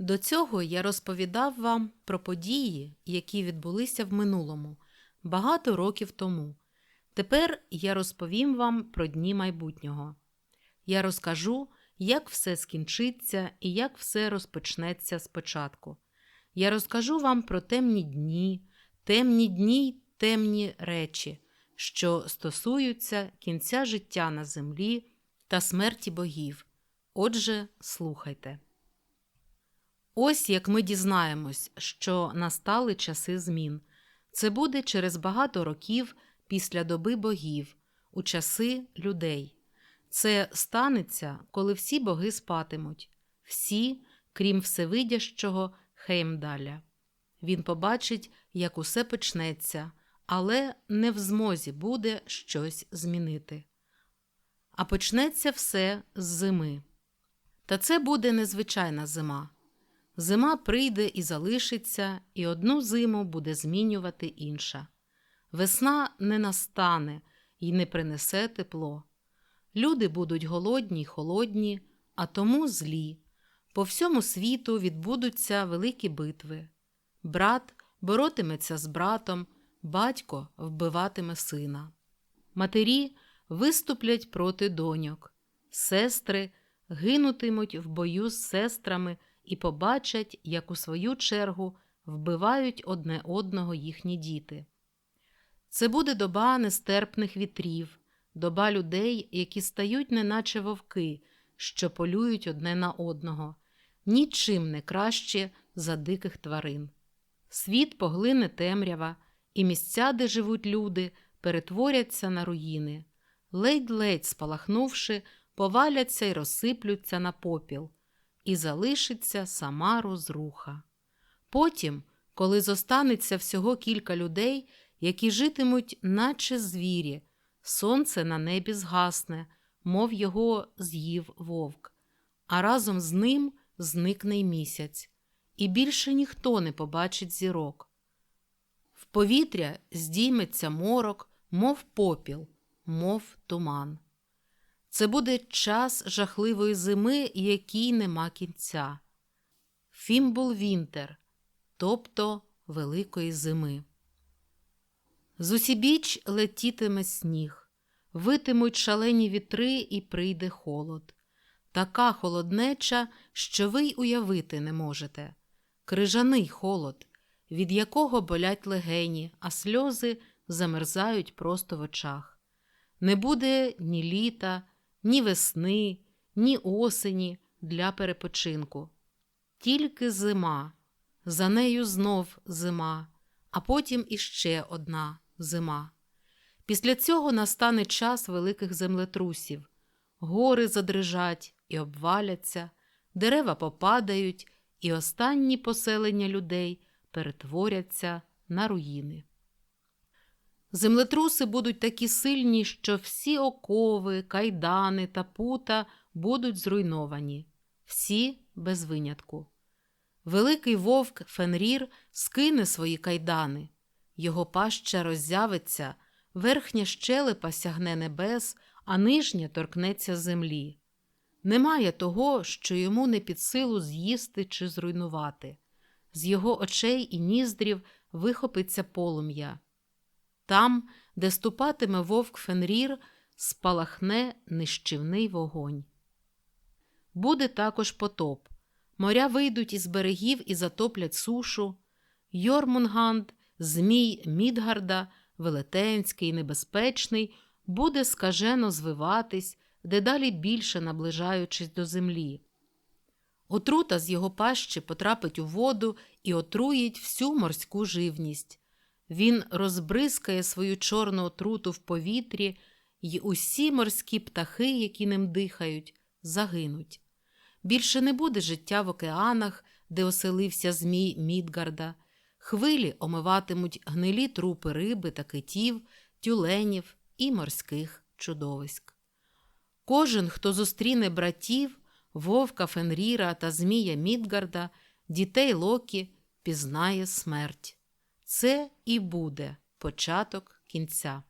До цього я розповідав вам про події, які відбулися в минулому, багато років тому. Тепер я розповім вам про дні майбутнього. Я розкажу, як все скінчиться і як все розпочнеться спочатку. Я розкажу вам про темні дні, темні дні й темні речі, що стосуються кінця життя на землі та смерті богів. Отже, слухайте. Ось як ми дізнаємось, що настали часи змін. Це буде через багато років після доби богів, у часи людей. Це станеться, коли всі боги спатимуть, всі, крім Всевидящого Хеймдаля. Він побачить, як усе почнеться, але не в змозі буде щось змінити. А почнеться все з зими. Та це буде незвичайна зима. Зима прийде і залишиться, і одну зиму буде змінювати інша. Весна не настане і не принесе тепло. Люди будуть голодні й холодні, а тому злі. По всьому світу відбудуться великі битви. Брат боротиметься з братом, батько вбиватиме сина. Матері виступлять проти доньок, сестри гинутимуть в бою з сестрами і побачать, як у свою чергу вбивають одне одного їхні діти. Це буде доба нестерпних вітрів, доба людей, які стають неначе вовки, що полюють одне на одного, нічим не краще за диких тварин. Світ поглине темрява, і місця, де живуть люди, перетворяться на руїни, ледь-ледь спалахнувши, поваляться й розсиплються на попіл, і залишиться сама розруха. Потім, коли зостанеться всього кілька людей, які житимуть, наче звірі, сонце на небі згасне, мов його з'їв вовк, а разом з ним зникне й місяць, і більше ніхто не побачить зірок. В повітря здійметься морок, мов попіл, мов туман. Це буде час жахливої зими, якій нема кінця. Фімбул Вінтер, тобто Великої зими. Зусібіч летітиме сніг, витимуть шалені вітри, і прийде холод. Така холоднеча, що ви й уявити не можете. Крижаний холод, від якого болять легені, а сльози замерзають просто в очах. Не буде ні літа, ні весни, ні осені для перепочинку. Тільки зима, за нею знов зима, а потім іще одна зима. Після цього настане час великих землетрусів. Гори задрижать і обваляться, дерева попадають, і останні поселення людей перетворяться на руїни. Землетруси будуть такі сильні, що всі окови, кайдани та пута будуть зруйновані, всі без винятку. Великий вовк Фенрір скине свої кайдани, його паща роззявиться, верхня щелепа сягне небес, а нижня торкнеться землі. Немає того, що йому не під силу з'їсти чи зруйнувати. З його очей і ніздрів вихопиться полум'я. Там, де ступатиме вовк Фенрір, спалахне нищівний вогонь. Буде також потоп. Моря вийдуть із берегів і затоплять сушу. Йормунганд, Змій Мідгарда, велетенський, небезпечний, буде скажено звиватись, дедалі більше наближаючись до землі. Отрута з його пащі потрапить у воду і отруїть всю морську живність. Він розбризкає свою чорну отруту в повітрі, і усі морські птахи, які ним дихають, загинуть. Більше не буде життя в океанах, де оселився Змій Мідгарда. Хвилі омиватимуть гнилі трупи риби та китів, тюленів і морських чудовиськ. Кожен, хто зустріне братів, вовка Фенріра та Змія Мідгарда, дітей Локі, пізнає смерть. Це і буде початок кінця.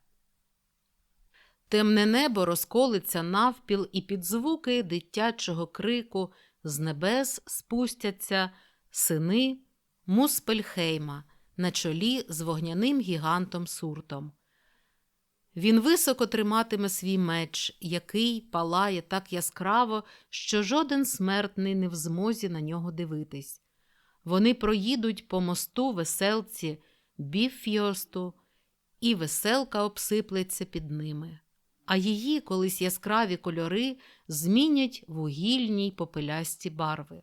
Темне небо розколиться навпіл, і під звуки дитячого крику з небес спустяться сини Муспельхейма на чолі з вогняним гігантом Суртом. Він високо триматиме свій меч, який палає так яскраво, що жоден смертний не в змозі на нього дивитись. Вони проїдуть по мосту веселці Біффьосту, і веселка обсиплеться під ними. А її колись яскраві кольори змінять вугільні й попелясті барви.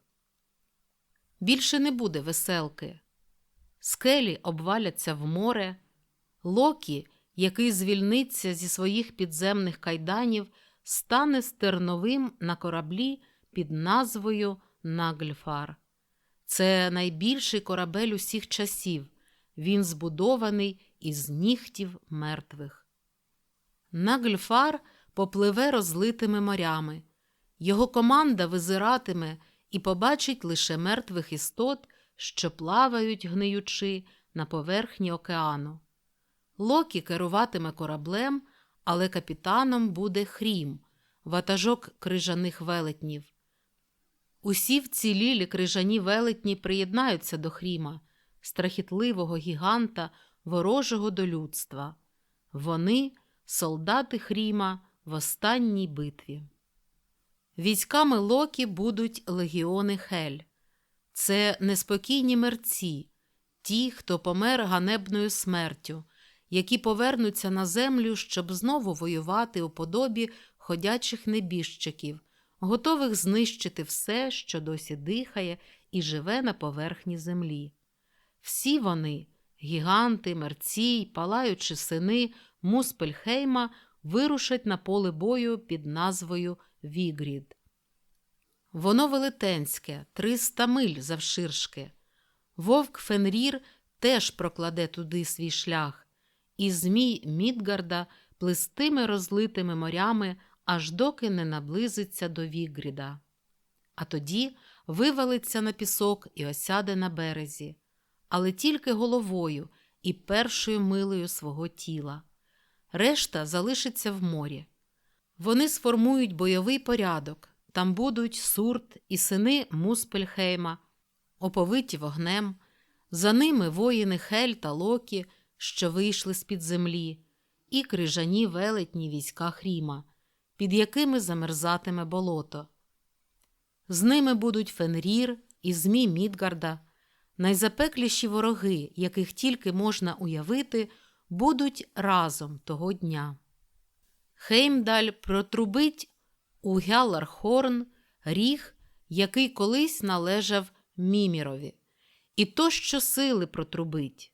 Більше не буде веселки. Скелі обваляться в море, Локі, який звільниться зі своїх підземних кайданів, стане стерновим на кораблі під назвою Нагльфар. Це найбільший корабель усіх часів. Він збудований із нігтів мертвих. Нагльфар попливе розлитими морями. Його команда визиратиме і побачить лише мертвих істот, що плавають, гниючи на поверхні океану. Локі керуватиме кораблем, але капітаном буде Хрім, ватажок крижаних велетнів. Усі вцілілі крижані велетні приєднаються до Хріма, страхітливого гіганта, ворожого до людства. Вони солдати Хріма в останній битві. Військами Локі будуть легіони Хель. Це неспокійні мерці, ті, хто помер ганебною смертю, які повернуться на землю, щоб знову воювати у подобі ходячих небіжчиків, готових знищити все, що досі дихає і живе на поверхні землі. Всі вони, гіганти, мерці палаючі сини Муспельхейма, вирушать на поле бою під назвою Вігрід. Воно велетенське, 300 миль завширшки. Вовк Фенрір теж прокладе туди свій шлях, і змій Мідгарда плистими розлитими морями, аж доки не наблизиться до Вігріда. А тоді вивалиться на пісок і осяде на березі, але тільки головою і першою милою свого тіла. Решта залишиться в морі. Вони сформують бойовий порядок. Там будуть Сурт і сини Муспельхейма, оповиті вогнем, за ними воїни Хель та Локі, що вийшли з-під землі, і крижані велетні війська Хріма, під якими замерзатиме болото. З ними будуть Фенрір і Змій Мідгарда, найзапекліші вороги, яких тільки можна уявити, будуть разом того дня. Хеймдаль протрубить у Гялархорн ріг, який колись належав Мімірові, і то щосили протрубить.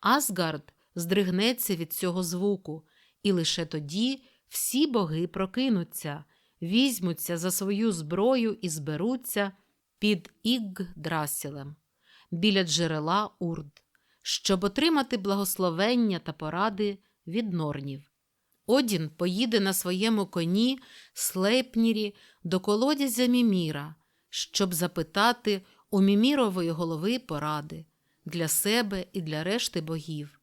Асгард здригнеться від цього звуку, і лише тоді всі боги прокинуться, візьмуться за свою зброю і зберуться під Ігдрасілем біля джерела Урд, щоб отримати благословення та поради від норнів. Одін поїде на своєму коні Слейпнірі до колодязя Міміра, щоб запитати у Мімірової голови поради для себе і для решти богів.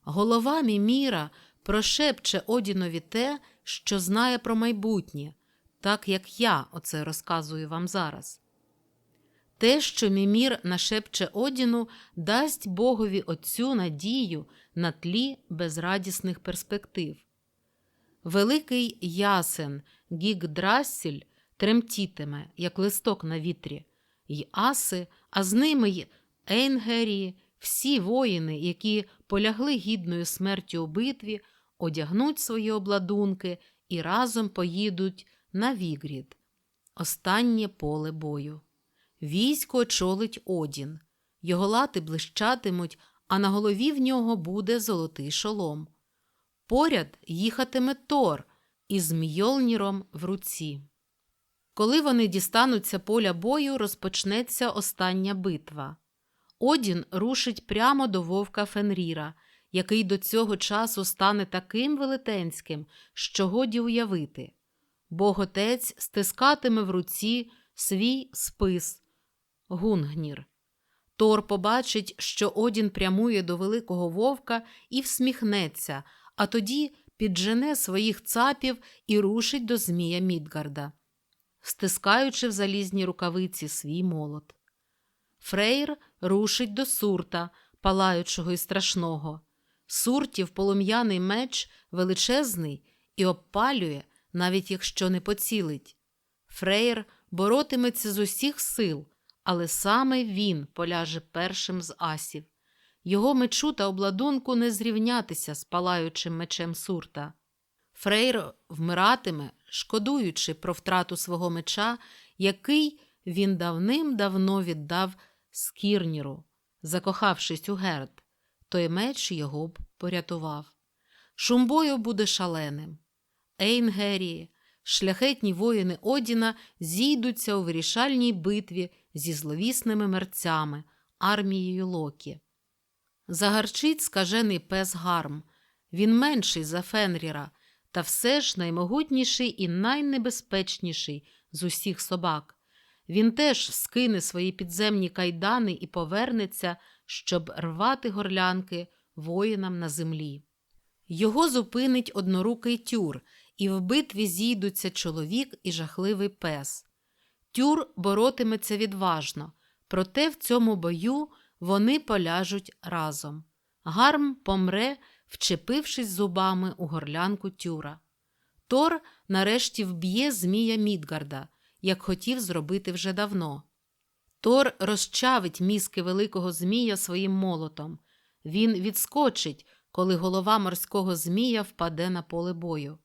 Голова Міміра прошепче Одінові те, що знає про майбутнє, так як я оце розказую вам зараз. Те, що Мімір нашепче Одіну, дасть Богові Отцю надію на тлі безрадісних перспектив. Великий ясен Гігдрасіль тремтітиме, як листок на вітрі, й аси, а з ними й Ейнгерії, всі воїни, які полягли гідною смертю у битві, одягнуть свої обладунки і разом поїдуть на Вігрід, останнє поле бою. Військо очолить Одін, його лати блищатимуть, а на голові в нього буде золотий шолом. Поряд їхатиме Тор із Мйолніром в руці. Коли вони дістануться поля бою, розпочнеться остання битва. Одін рушить прямо до вовка Фенріра, який до цього часу стане таким велетенським, що годі уявити. Боготець стискатиме в руці свій спис Гунгнір. Тор побачить, що Одін прямує до великого вовка і всміхнеться, а тоді піджене своїх цапів і рушить до Змія Мідгарда. стискаючи в залізній рукавиці свій молот. Фрейр рушить до сурта, палаючого і страшного. Суртів полум'яний меч величезний і обпалює, навіть якщо не поцілить. Фрейр боротиметься з усіх сил, але саме він поляже першим з асів. Його мечу та обладунку не зрівнятися з палаючим мечем сурта. Фрейр вмиратиме, шкодуючи про втрату свого меча, який він давним-давно віддав Скірніру, закохавшись у герд. Той меч його б порятував. Шум бою буде шаленим. Ейнгерії, шляхетні воїни Одіна зійдуться у вирішальній битві зі зловісними мерцями, армією Локі. Загарчить скажений пес Гарм. Він менший за Фенріра, та все ж наймогутніший і найнебезпечніший з усіх собак. Він теж скине свої підземні кайдани і повернеться, щоб рвати горлянки воїнам на землі. Його зупинить однорукий тюр, і в битві зійдуться чоловік і жахливий пес. Тюр боротиметься відважно, проте в цьому бою вони поляжуть разом. Гарм помре, вчепившись зубами у горлянку тюра. Тор нарешті вб'є Змія Мідгарда, як хотів зробити вже давно. Тор розчавить мізки великого Змія своїм молотом. Він відскочить, коли голова морського Змія впаде на поле бою.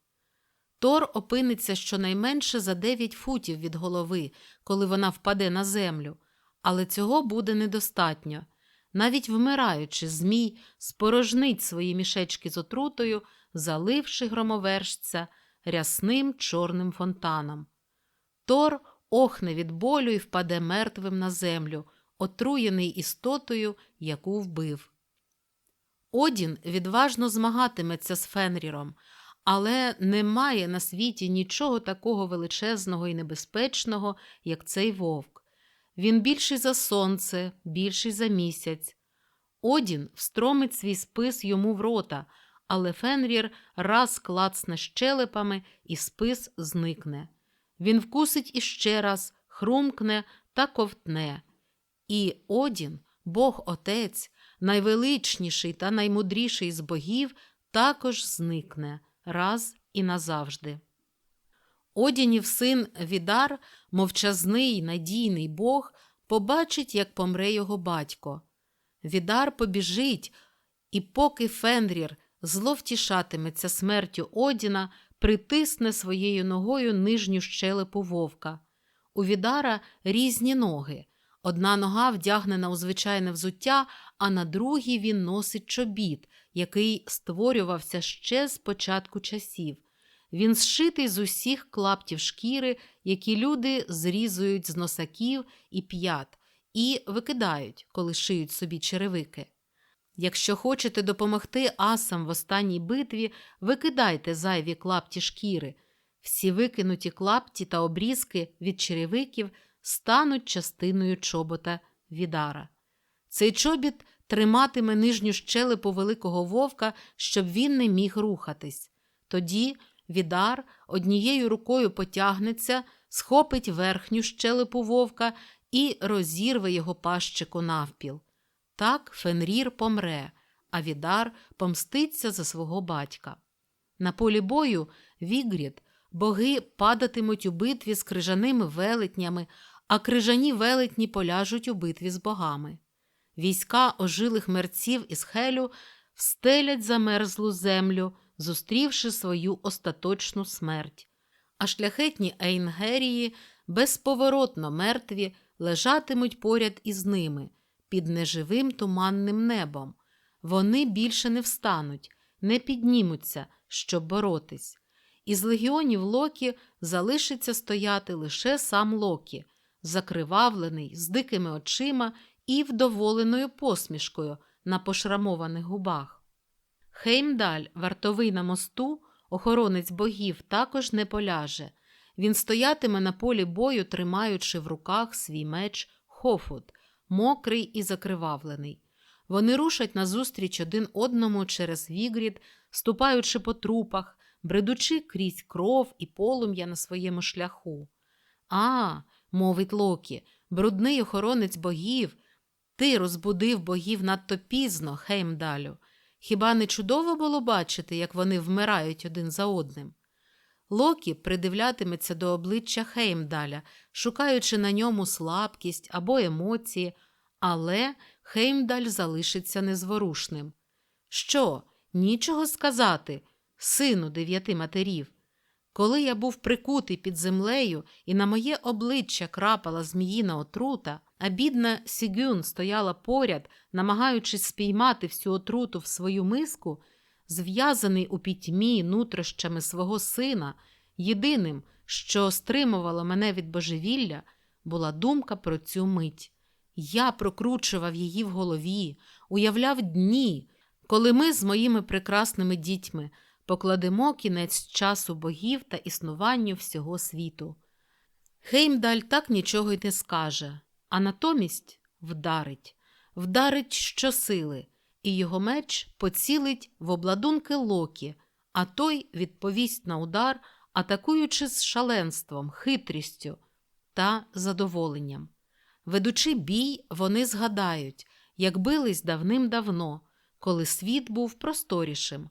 Тор опиниться щонайменше за 9 футів від голови, коли вона впаде на землю, але цього буде недостатньо. Навіть вмираючи, Змій спорожнить свої мішечки з отрутою, заливши громовержця рясним чорним фонтаном. Тор охне від болю і впаде мертвим на землю, отруєний істотою, яку вбив. Одін відважно змагатиметься з Фенріром, але немає на світі нічого такого величезного і небезпечного, як цей вовк. Він більший за сонце, більший за місяць. Одін встромить свій спис йому в рота, але Фенрір раз клацне щелепами, і спис зникне. Він вкусить іще раз, хрумкне та ковтне. І Одін, Бог Отець, найвеличніший та наймудріший з богів, також зникне раз і назавжди. Одінів син Відар, мовчазний, надійний Бог, побачить, як помре його батько. Відар побіжить, і поки Фенрір зловтішатиметься смертю Одіна, притисне своєю ногою нижню щелепу вовка. У Відара різні ноги. Одна нога вдягнена у звичайне взуття, а на другій він носить чобіт, який створювався ще з початку часів. Він зшитий з усіх клаптів шкіри, які люди зрізують з носаків і п'ят, і викидають, коли шиють собі черевики. Якщо хочете допомогти асам в останній битві, викидайте зайві клапті шкіри. Всі викинуті клапті та обрізки від черевиків стануть частиною чобота Відара. Цей чобіт триматиме нижню щелепу великого вовка, щоб він не міг рухатись. Тоді Відар однією рукою потягнеться, схопить верхню щелепу вовка і розірве його пащику навпіл. Так Фенрір помре, а Відар помститься за свого батька. На полі бою Вігрід боги падатимуть у битві з крижаними велетнями, а крижані велетні поляжуть у битві з богами. Війська ожилих мерців із Хелю встелять замерзлу землю, зустрівши свою остаточну смерть, а шляхетні Ейнгерії безповоротно мертві лежатимуть поряд із ними під неживим туманним небом. Вони більше не встануть, не піднімуться, щоб боротись. Із легіонів Локі залишиться стояти лише сам Локі, закривавлений, з дикими очима і вдоволеною посмішкою на пошрамованих губах. Хеймдаль, вартовий на мосту, охоронець богів, також не поляже. Він стоятиме на полі бою, тримаючи в руках свій меч Хофут, мокрий і закривавлений. Вони рушать назустріч один одному через вігрід, ступаючи по трупах, бредучи крізь кров і полум'я на своєму шляху. А, мовить Локі, брудний охоронець богів. Ти розбудив богів надто пізно, Хеймдалю. Хіба не чудово було бачити, як вони вмирають один за одним? Локі придивлятиметься до обличчя Хеймдаля, шукаючи на ньому слабкість або емоції, але Хеймдаль залишиться незворушним. Що, нічого сказати, сину дев'яти матерів? Коли я був прикутий під землею і на моє обличчя крапала зміїна отрута, а бідна Сігюн стояла поряд, намагаючись спіймати всю отруту в свою миску, зв'язаний у пітьмі нутрощами свого сина, єдиним, що стримувало мене від божевілля, була думка про цю мить. Я прокручував її в голові, уявляв дні, коли ми з моїми прекрасними дітьми покладемо кінець часу богів та існуванню всього світу. Хеймдаль так нічого й не скаже, а натомість вдарить, вдарить щосили, і його меч поцілить в обладунки Локі, а той відповість на удар, атакуючи з шаленством, хитрістю та задоволенням. Ведучи бій, вони згадають, як бились давним-давно, коли світ був просторішим.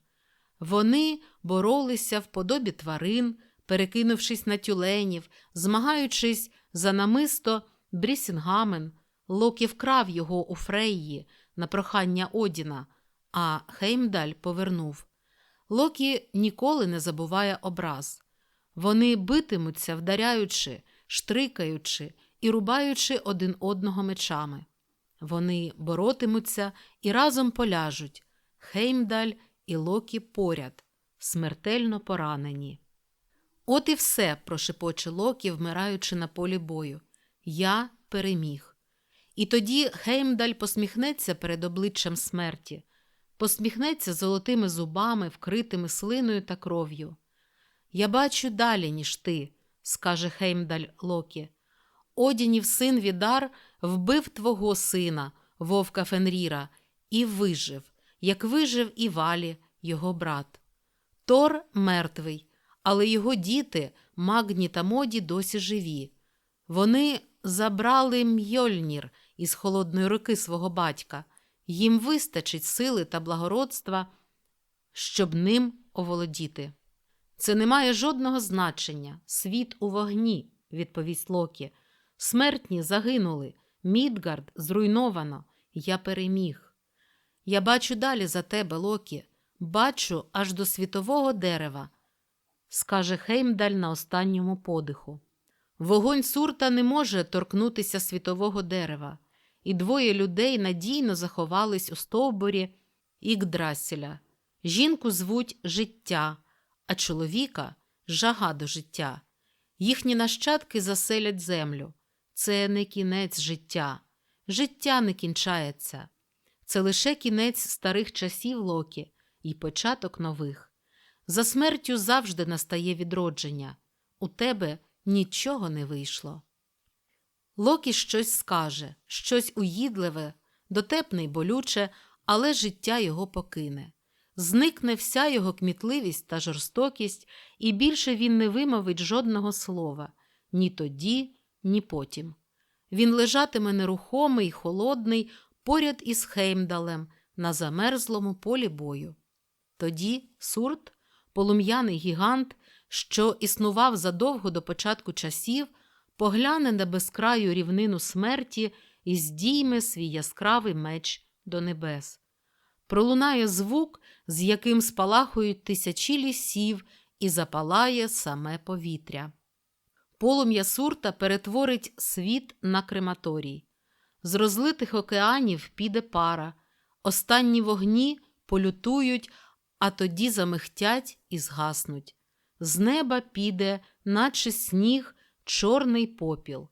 Вони боролися в подобі тварин, перекинувшись на тюленів, змагаючись за намисто Брісінгамен, Локі вкрав його у Фрейї на прохання Одіна, а Хеймдаль повернув. Локі ніколи не забуває образ. Вони битимуться, вдаряючи, штрикаючи і рубаючи один одного мечами. Вони боротимуться і разом поляжуть. Хеймдаль і Локі поряд, смертельно поранені. От і все, прошепоче Локі, вмираючи на полі бою. Я переміг. І тоді Хеймдаль посміхнеться перед обличчям смерті, посміхнеться золотими зубами, вкритими слиною та кров'ю. Я бачу далі, ніж ти, скаже Хеймдаль Локі. Одінів син Відар вбив твого сина, вовка Фенріра, і вижив, як вижив і валі, його брат. Тор мертвий, але його діти, Магні та Моді, досі живі. Вони забрали Мьольнір із холодної руки свого батька. Їм вистачить сили та благородства, щоб ним оволодіти. Це не має жодного значення. Світ у вогні, відповість Локі. Смертні загинули, Мідгард зруйновано, я переміг. Я бачу далі за тебе, Локі, бачу аж до світового дерева, скаже Хеймдаль на останньому подиху. Вогонь сурта не може торкнутися світового дерева, і двоє людей надійно заховались у стовбурі Ікдрасіля. Жінку звуть життя, а чоловіка жага до життя. Їхні нащадки заселять землю. Це не кінець життя. Життя не кінчається. Це лише кінець старих часів Локі і початок нових. За смертю завжди настає відродження. У тебе нічого не вийшло. Локі щось скаже, щось уїдливе, дотепне й болюче, але життя його покине. Зникне вся його кмітливість та жорстокість, і більше він не вимовить жодного слова ні тоді, ні потім. Він лежатиме нерухомий, холодний, поряд із Хеймдалем на замерзлому полі бою. Тоді Сурт, полум'яний гігант, що існував задовго до початку часів, погляне на безкраю рівнину смерті і здійме свій яскравий меч до небес. Пролунає звук, з яким спалахують тисячі лісів, і запалає саме повітря. Полум'я сурта перетворить світ на крематорій. З розлитих океанів піде пара, останні вогні полютують, а тоді замихтять і згаснуть. З неба піде, наче сніг, чорний попіл.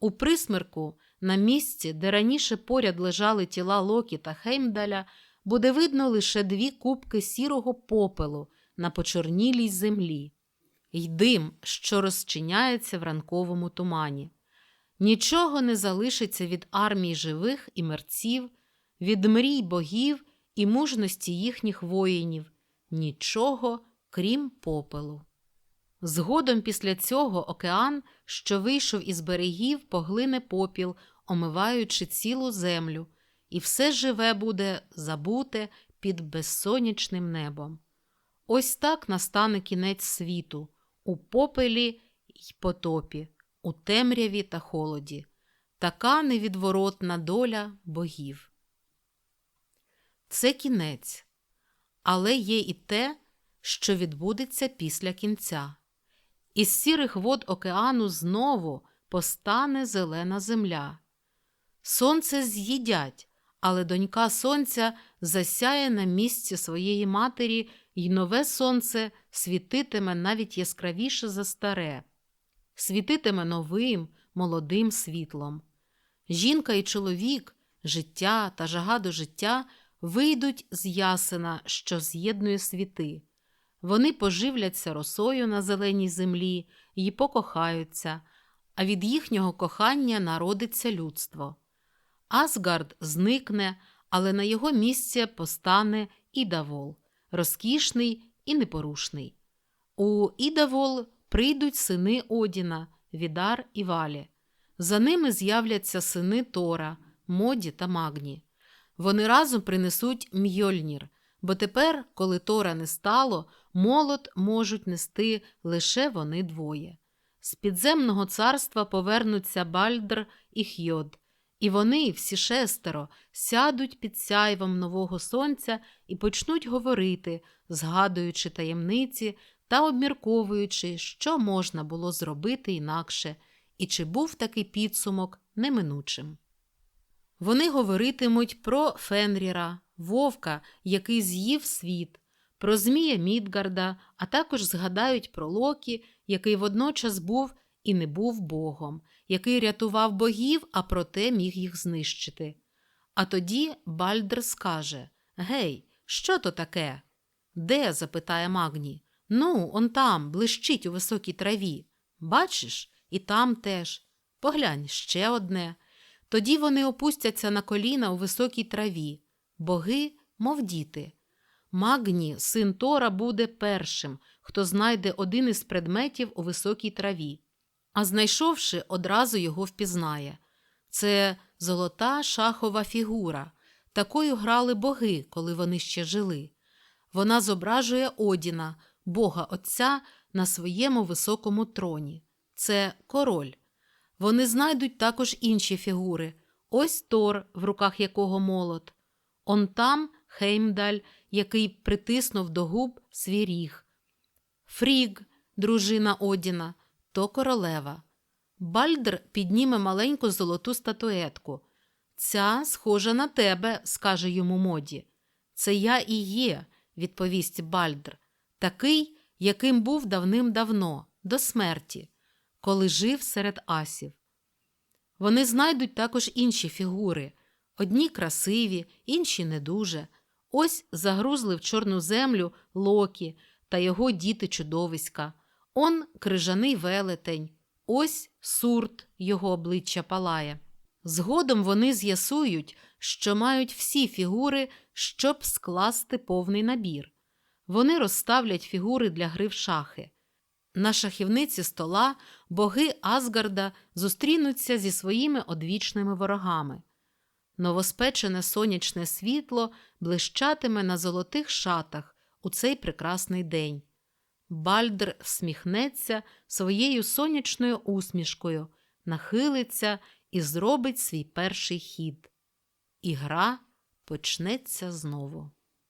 У присмерку, на місці, де раніше поряд лежали тіла Локі та Хеймдаля, буде видно лише дві кубки сірого попелу на почорнілій землі й дим, що розчиняється в ранковому тумані. Нічого не залишиться від армії живих і мерців, від мрій богів і мужності їхніх воїнів, нічого, крім попелу. Згодом після цього океан, що вийшов із берегів, поглине попіл, омиваючи цілу землю, і все живе буде забуте під безсонячним небом. Ось так настане кінець світу у попелі й потопі, у темряві та холоді, така невідворотна доля богів. Це кінець, але є і те, що відбудеться після кінця. Із сірих вод океану знову постане зелена земля. Сонце з'їдять, але донька сонця засяє на місці своєї матері, й нове сонце світитиме навіть яскравіше за старе, світитиме новим, молодим світлом. Жінка і чоловік, життя та жага до життя вийдуть з ясена, що з'єднує світи. Вони поживляться росою на зеленій землі і покохаються, а від їхнього кохання народиться людство. Асгард зникне, але на його місце постане Ідавол, розкішний і непорушний. У Ідавол прийдуть сини Одіна, Відар і Валі. За ними з'являться сини Тора, Моді та Магні. Вони разом принесуть Мьольнір, бо тепер, коли Тора не стало, молот можуть нести лише вони двоє. З підземного царства повернуться Бальдр і Хьод, і вони, всі шестеро, сядуть під сяйвом нового сонця і почнуть говорити, згадуючи таємниці та обмірковуючи, що можна було зробити інакше, і чи був такий підсумок неминучим. Вони говоритимуть про Фенріра, вовка, який з'їв світ, про Змія Мідгарда, а також згадають про Локі, який водночас був і не був богом, який рятував богів, а проте міг їх знищити. А тоді Бальдр скаже Гей, що то таке? Де? запитає Магні. Ну, он там, блищить у високій траві. Бачиш, і там теж. Поглянь ще одне. Тоді вони опустяться на коліна у високій траві, боги, мов діти. Магні, син Тора, буде першим, хто знайде один із предметів у високій траві, а знайшовши, одразу його впізнає. Це золота шахова фігура. Такою грали боги, коли вони ще жили. Вона зображує Одіна, бога Отця, на своєму високому троні. Це король. Вони знайдуть також інші фігури. Ось Тор, в руках якого молот. Он там Хеймдаль, який притиснув до губ свій ріг. Фріг, дружина Одіна, то королева. Бальдр підніме маленьку золоту статуетку. Ця схожа на тебе, скаже йому моді. Це я і є, відповість Бальдр, такий, яким був давним-давно, до смерті, коли жив серед асів. Вони знайдуть також інші фігури одні красиві, інші не дуже. Ось загрузли в чорну землю Локі та його діти чудовиська. Он крижаний велетень, ось сурт його обличчя палає. Згодом вони з'ясують, що мають всі фігури, щоб скласти повний набір. Вони розставлять фігури для гри в шахи. На шахівниці стола боги Асгарда зустрінуться зі своїми одвічними ворогами. Новоспечене сонячне світло блищатиме на золотих шатах у цей прекрасний день. Бальдр всміхнеться своєю сонячною усмішкою, нахилиться і зробить свій перший хід. І гра почнеться знову.